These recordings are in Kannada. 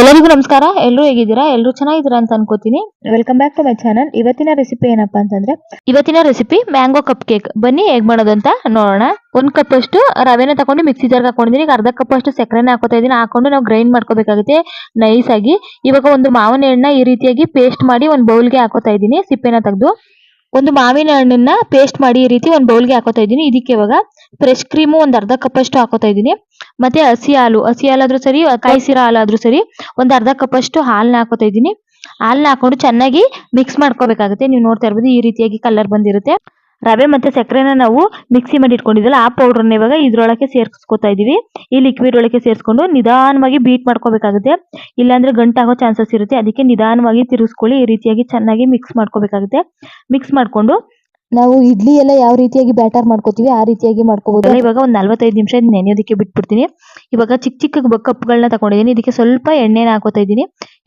ಎಲ್ಲರಿಗೂ ನಮಸ್ಕಾರ. ಎಲ್ಲರೂ ಹೇಗಿದ್ದೀರಾ? ಎಲ್ಲರೂ ಚೆನ್ನಾಗಿದ್ದೀರಾ ಅಂತ ಅನ್ಕೋತೀನಿ. Welcome back to my channel ಇವತ್ತಿನ ರೆಸಿಪಿ ಏನಪ್ಪಾ ಅಂತಂದ್ರೆ ಇವತ್ತಿನ ರೆಸಿಪಿ ಮ್ಯಾಂಗೋ ಕಪ್ ಕೇಕ್ ಬನ್ನಿ ಹೇಗ್ ಮಾಡೋದು ಅಂತ ನೋಡೋಣ. ಒಂದ್ ಕಪ್ ಅಷ್ಟು ರವೆನ ತಗೊಂಡು ಮಿಕ್ಸಿ ಜಾರ್ಗೆ ಹಾಕೊಂಡಿದ್ದೀನಿ ಅರ್ಧ ಕಪ್ ಅಷ್ಟು ಸಕ್ಕರೆನ ಹಾಕೋತಾ ಇದೀನಿ. ಹಾಕೊಂಡು ನಾವು ಗ್ರೈಂಡ್ ಮಾಡ್ಕೋಬೇಕಾಗುತ್ತೆ ನೈಸ್ ಆಗಿ. ಇವಾಗ ಒಂದು ಮಾವಿನ ಹಣ್ಣನ್ನ ಈ ರೀತಿಯಾಗಿ ಪೇಸ್ಟ್ ಮಾಡಿ ಒಂದು ಬೌಲ್ಗೆ ಹಾಕೋತಾ ಇದ್ದೀನಿ ಸಿಪ್ಪೆನ ತೆಗೆದು. ಒಂದು ಮಾವಿನ ಹಣ್ಣನ್ನ ಪೇಸ್ಟ್ ಮಾಡಿ ಈ ರೀತಿ ಒಂದು ಬೌಲ್ಗೆ ಹಾಕೋತಾ ಇದ್ದೀನಿ ಇದಕ್ಕೆ ಇವಾಗ ಫ್ರೆಶ್ ಕ್ರೀಮು ಒಂದು ಅರ್ಧ ಕಪ್ ಅಷ್ಟು ಹಾಕೋತಾ ಇದ್ದೀನಿ. ಮತ್ತೆ ಹಸಿ ಹಾಲು ಹಸಿ ಹಾಲಾದ್ರೂ ಸರಿ ಕಾಯಿಸಿರೋ ಹಾಲಾದ್ರೂ ಸರಿ ಒಂದು ಅರ್ಧ ಕಪ್ ಅಷ್ಟು ಹಾಲನ್ನ ಹಾಕೋತಾ ಇದ್ದೀನಿ. ಹಾಲನ್ನ ಹಾಕೊಂಡು ಚೆನ್ನಾಗಿ ಮಿಕ್ಸ್ ಮಾಡ್ಕೋಬೇಕಾಗುತ್ತೆ. ನೀವು ನೋಡ್ತಾ ಇರ್ಬೋದು ಈ ರೀತಿಯಾಗಿ ಕಲರ್ ಬಂದಿರುತ್ತೆ. ರವೆ ಮತ್ತೆ ಸಕ್ಕರೆನ ನಾವು ಮಿಕ್ಸಿ ಮಾಡಿ ಇಟ್ಕೊಂಡಿದ್ದಲ್ಲ ಆ ಪೌಡ್ರನ್ನ ಇವಾಗ ಇದ್ರೊಳಗೆ ಸೇರ್ಸ್ಕೊತಾ ಇದೀವಿ ಈ ಲಿಕ್ವಿಡ್ ಒಳಗೆ ಸೇರಿಸ್ಕೊಂಡು ನಿಧಾನವಾಗಿ ಬೀಟ್ ಮಾಡ್ಕೋಬೇಕಾಗುತ್ತೆ. ಇಲ್ಲಾಂದ್ರೆ ಗಂಟಾಗೋ ಚಾನ್ಸಸ್ ಇರುತ್ತೆ. ಅದಕ್ಕೆ ನಿಧಾನವಾಗಿ ತಿರುಗಿಸ್ಕೊಳ್ಳಿ ಈ ರೀತಿಯಾಗಿ ಚೆನ್ನಾಗಿ ಮಿಕ್ಸ್ ಮಾಡ್ಕೋಬೇಕಾಗುತ್ತೆ. ಮಿಕ್ಸ್ ಮಾಡ್ಕೊಂಡು ನಾವು ಇಡ್ಲಿ ಎಲ್ಲ ಯಾವ ರೀತಿಯಾಗಿ ಬ್ಯಾಟರ್ ಮಾಡ್ಕೋತೀವಿ, ಆ ರೀತಿಯಾಗಿ ಮಾಡ್ಕೋಬಹುದು ಇವಾಗ ಒಂದು ನಲ್ವತ್ತೈದು ನಿಮಿಷ ನೆನೆಯೋದಕ್ಕೆ ಬಿಟ್ಬಿಡ್ತೀನಿ. ಇವಾಗ ಚಿಕ್ಕ ಚಿಕ್ಕ ಕಪ್ಗಳನ್ನ ತಗೊಂಡಿದ್ದೀನಿ. ಇದಕ್ಕೆ ಸ್ವಲ್ಪ ಎಣ್ಣೆನ ಹಾಕೋತಾ ಇದ್ದೀನಿ.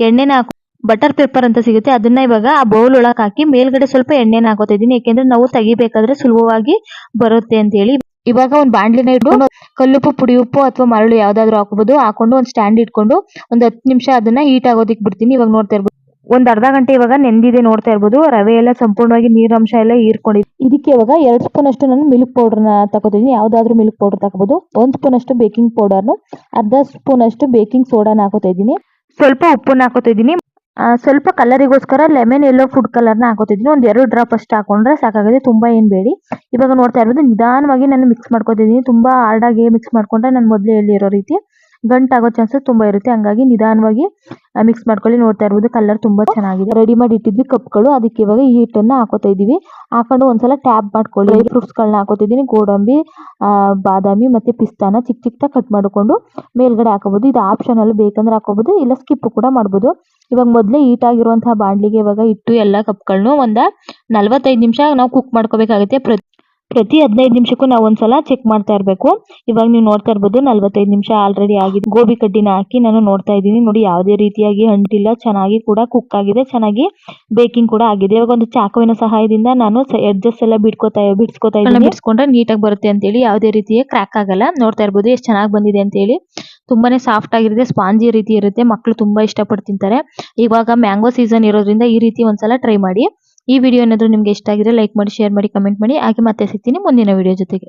ಎಣ್ಣೆನ ಹಾಕೋ ಬಟರ್ ಪೇಪರ್ ಅಂತ ಸಿಗುತ್ತೆ. ಅದನ್ನ ಇವಾಗ ಆ ಬೌಲ್ ಒಳಗೆ ಹಾಕಿ ಮೇಲ್ಗಡೆ ಸ್ವಲ್ಪ ಎಣ್ಣೆನ ಹಾಕೋತಾ ಇದ್ದೀನಿ. ಯಾಕೆಂದ್ರೆ ನಾವು ತೆಗಿಬೇಕಾದ್ರೆ ಸುಲಭವಾಗಿ ಬರುತ್ತೆ ಅಂತ ಹೇಳಿ. ಇವಾಗ ಒಂದು ಬಾಂಡ್ಲಿನ ಇಟ್ಕೊಂಡು ಕಲ್ಲುಪ್ಪು ಪುಡಿ ಉಪ್ಪು ಅಥವಾ ಮರಳು ಯಾವ್ದಾದ್ರು ಹಾಕೋಬಹುದು ಹಾಕೊಂಡು ಒಂದು ಸ್ಟ್ಯಾಂಡ್ ಇಟ್ಕೊಂಡು ಒಂದು ಹತ್ತು ನಿಮಿಷ ಅದನ್ನ ಹೀಟ್ ಆಗೋದಿಕ್ ಬಿಡ್ತೀನಿ. ಇವಾಗ ನೋಡ್ತಾ ಇರ್ಬೋದು. ಒಂದ್ ಅರ್ಧ ಗಂಟೆ ಇವಾಗ ನೆಂದಿದೆ ನೋಡ್ತಾ ಇರ್ಬೋದು. ರವೆ ಎಲ್ಲ ಸಂಪೂರ್ಣವಾಗಿ ನೀರಂಶ ಎಲ್ಲ ಹೀರ್ಕೊಂಡಿದೆ. ಇದಕ್ಕೆ ಇವಾಗ ಎರಡು ಸ್ಪೂನ್ ಅಷ್ಟು ನಾನು ಮಿಲ್ಕ್ ಪೌಡರ್ನ ತಗೋತಿದ್ದೀನಿ ಯಾವ್ದಾದ್ರು ಮಿಲ್ಕ್ ಪೌಡರ್ ತಗೋಬಹುದು. ಒಂದ್ ಸ್ಪೂನ್ ಅಷ್ಟು ಬೇಕಿಂಗ್ ಪೌಡರ್ನು ಅರ್ಧ ಸ್ಪೂನ್ ಅಷ್ಟು ಬೇಕಿಂಗ್ ಸೋಡಾನ ಹಾಕೋತಾ ಇದ್ದೀನಿ. ಸ್ವಲ್ಪ ಉಪ್ಪನ್ನ ಹಾಕೋತಾ ಇದ್ದೀನಿ. ಸ್ವಲ್ಪ ಕಲರಿಗೋಸ್ಕರ ಲೆಮನ್ ಎಲ್ಲೋ ಫುಡ್ ಕಲರ್ನ ಹಾಕೋತಿದ್ದೀನಿ ಒಂದ್ ಎರಡು ಡ್ರಾಪ್ ಅಷ್ಟು ಹಾಕೊಂಡ್ರೆ ಸಾಕಾಗುತ್ತೆ ತುಂಬಾ ಏನ್ ಬೇಡಿ. ಇವಾಗ ನೋಡ್ತಾ ಇರ್ಬೋದು ನಿಧಾನವಾಗಿ ನಾನು ಮಿಕ್ಸ್ ಮಾಡ್ಕೋತಿದ್ದೀನಿ ತುಂಬಾ ಹಾರ್ಡಾಗಿ ಮಿಕ್ಸ್ ಮಾಡ್ಕೊಂಡ್ರೆ ನಾನು ಮೊದಲೇ ಹೇಳಿರೋ ರೀತಿ. ಗಂಟಾಗೋ ಚಾನ್ಸಸ್ ತುಂಬಾ ಇರುತ್ತೆ. ಹಂಗಾಗಿ ನಿಧಾನವಾಗಿ ಮಿಕ್ಸ್ ಮಾಡ್ಕೊಳ್ಳಿ. ನೋಡ್ತಾ ಇರ್ಬೋದು ಕಲರ್ ತುಂಬಾ ಚೆನ್ನಾಗಿದೆ. ರೆಡಿ ಮಾಡಿ ಇಟ್ಟಿದ್ವಿ ಕಪ್ಗಳು. ಅದಕ್ಕೆ ಇವಾಗ ಈ ಹಿಟ್ಟನ್ನ ಹಾಕೋತಾ ಇದೀವಿ ಹಾಕೊಂಡು ಒಂದ್ಸಲ ಟ್ಯಾಪ್ ಮಾಡ್ಕೊಳ್ಳಿ. ಫ್ರೂಟ್ಸ್ ಗಳನ್ನ ಹಾಕೋತಿದ್ದೀನಿ. ಗೋಡಂಬಿ ಬಾದಾಮಿ ಮತ್ತೆ ಪಿಸ್ತಾನ ಚಿಕ್ಕ ಚಿಕ್ಕ ಕಟ್ ಮಾಡಿಕೊಂಡು ಮೇಲ್ಗಡೆ ಹಾಕೋಬಹುದು ಇದು ಆಪ್ಷನಲ್ ಬೇಕಂದ್ರೆ ಹಾಕೋಬಹುದು ಇಲ್ಲ ಸ್ಕಿಪ್ ಕೂಡ ಮಾಡ್ಬೋದು. ಇವಾಗ ಮೊದಲೇ ಹೀಟ್ ಆಗಿರುವಂತಹ ಬಾಂಡ್ಲಿಗೆ ಇವಾಗ ಇಟ್ಟು ಎಲ್ಲ ಕಪ್ಗಳನ್ನೂ ಒಂದ ನಲವತ್ತೈದು ನಿಮಿಷ ನಾವು ಕುಕ್ ಮಾಡ್ಕೋಬೇಕಾಗುತ್ತೆ. ಪ್ರತಿ ಪ್ರತಿ ಹದಿನೈದು ನಿಮಿಷಕ್ಕೂ ನಾವು ಒಂದ್ಸಲ ಚೆಕ್ ಮಾಡ್ತಾ ಇರಬೇಕು. ಇವಾಗ ನೀವು ನೋಡ್ತಾ ಇರ್ಬೋದು ನಲ್ವತ್ತೈದು ನಿಮಿಷ ಆಲ್ರೆಡಿ ಆಗಿದೆ. ಗೋಬಿ ಕಡ್ಡಿನ ಹಾಕಿ ನಾನು ನೋಡ್ತಾ ಇದ್ದೀನಿ. ನೋಡಿ ಯಾವುದೇ ರೀತಿಯಾಗಿ ಅಂಟಿಲ್ಲ ಚೆನ್ನಾಗಿ ಕೂಡ ಕುಕ್ ಆಗಿದೆ ಚೆನ್ನಾಗಿ ಬೇಕಿಂಗ್ ಕೂಡ ಆಗಿದೆ. ಇವಾಗ ಒಂದು ಚಾಕುವಿನ ಸಹಾಯದಿಂದ ನಾನು ಎಡ್ಜಸ್ ಎಲ್ಲ ಬಿಡ್ಕೋತಾ ಬಿಡ್ಸ್ಕೊತಾ ಇದ್ದೀನಿ. ಬಿಡ್ಸ್ಕೊಂಡ್ರೆ ನೀಟಾಗಿ ಬರುತ್ತೆ ಅಂತೇಳಿ ಯಾವುದೇ ರೀತಿಯ ಕ್ರ್ಯಾಕ್ ಆಗಲ್ಲ. ನೋಡ್ತಾ ಇರ್ಬೋದು ಎಷ್ಟು ಚೆನ್ನಾಗಿ ಬಂದಿದೆ ಅಂತೇಳಿ. ತುಂಬಾನೇ ಸಾಫ್ಟ್ ಆಗಿರುತ್ತೆ ಸ್ಪಾಂಜಿ ರೀತಿ ಇರುತ್ತೆ. ಮಕ್ಕಳು ತುಂಬಾ ಇಷ್ಟಪಟ್ಟು ತಿಂತಾರೆ. ಇವಾಗ ಮ್ಯಾಂಗೋ ಸೀಸನ್ ಇರೋದ್ರಿಂದ ಈ ರೀತಿ ಒಂದ್ಸಲ ಟ್ರೈ ಮಾಡಿ. ಈ ವಿಡಿಯೋ ಏನಾದರೂ ನಿಮಗೆ ಇಷ್ಟ ಆಗಿದ್ರೆ ಲೈಕ್ ಮಾಡಿ ಶೇರ್ ಮಾಡಿ ಕಮೆಂಟ್ ಮಾಡಿ. ಹಾಗೆ ಮತ್ತೆ ಸಿಗ್ತೀನಿ ಮುಂದಿನ ವಿಡಿಯೋ ಜೊತೆಗೆ.